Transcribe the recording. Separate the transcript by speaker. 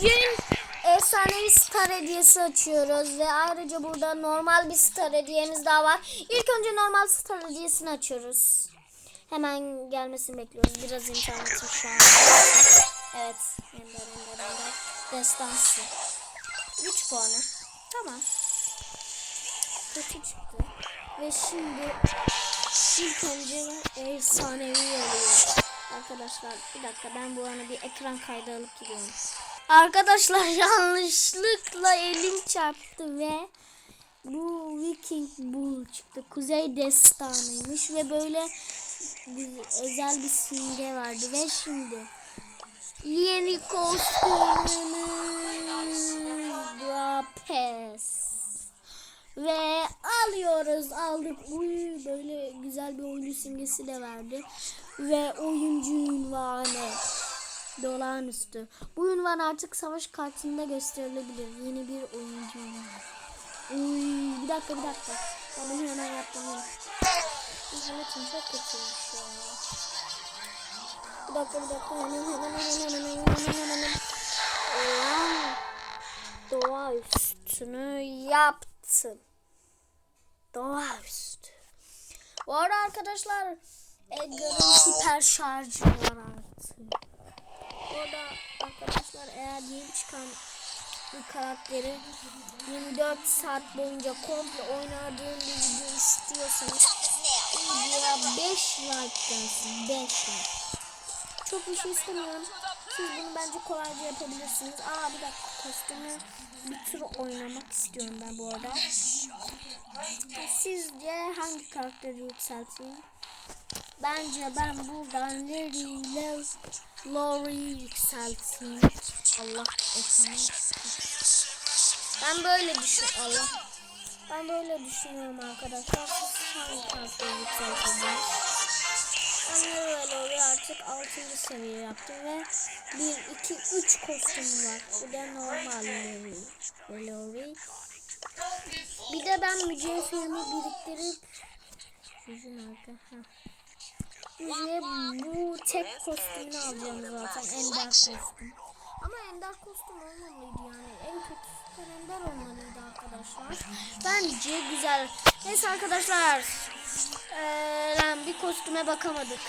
Speaker 1: Bugün efsanevi star hediyesi açıyoruz ve ayrıca burada normal bir star hediyemiz daha var. İlk önce normal star hediyesini açıyoruz. Hemen gelmesini bekliyoruz. Biraz internetim şu an. Evet. Ender ender ender. Destansı. 3 puanı. Tamam. Kötü çıktı. Ve şimdi ilk önce efsanevi oluyor. Arkadaşlar bir dakika ben bu ana bir ekran kaydı alıp gidiyorum. Arkadaşlar yanlışlıkla elim çarptı ve bu Viking Bull çıktı. Kuzey destanıymış ve böyle bir- özel bir simge vardı ve şimdi yeni kostümümüz Rapes. Ve alıyoruz aldık. Uy böyle güzel bir oyuncu simgesi de verdi. Ve oyuncu ünvanı. Dolağanüstü. Bu ünvan artık savaş kartında gösterilebilir. Yeni bir oyuncu ünvanı. Uy bir dakika bir dakika. Ben bunu hemen yapmalıyım. İnternetim çok kötüymüş ya. Bir dakika bir dakika hemen hemen hemen hemen hemen hemen hemen. Aa, Doğa üstünü yaptım. Doğa üstü. Bu arada arkadaşlar Edgar'ın hiper şarjı var artık. Arkadaşlar eğer yeni çıkan bir karakteri 24 saat boyunca komple oynadığım bir video istiyorsanız videoya 5 like gelsin 5 like. Çok bir şey istemiyorum. Siz bunu bence kolayca yapabilirsiniz. Aa bir dakika kostümü bir tur oynamak istiyorum ben bu arada. Sizce hangi karakteri yükselteyim? Bence ben buradan Larry ile Lori yükselteyim. Allah ekranı Ben böyle düşün Allah. Ben böyle düşünüyorum arkadaşlar. Siz hangi? Ben ve Lori artık 6. seviye yaptım ve 1, 2, 3 kostüm var. Bu da normal ve Lori. Bir de ben mücevherimi biriktirip Yüzün arka. Ha. Yüzüğe bu tek kostümünü alacağım zaten. Ender kostüm. Ama ender kostüm olmamalıydı yani. En kötü süper ender olmalıydı arkadaşlar. Bence güzel. Neyse arkadaşlar. Ee, bir kostüme bakamadık.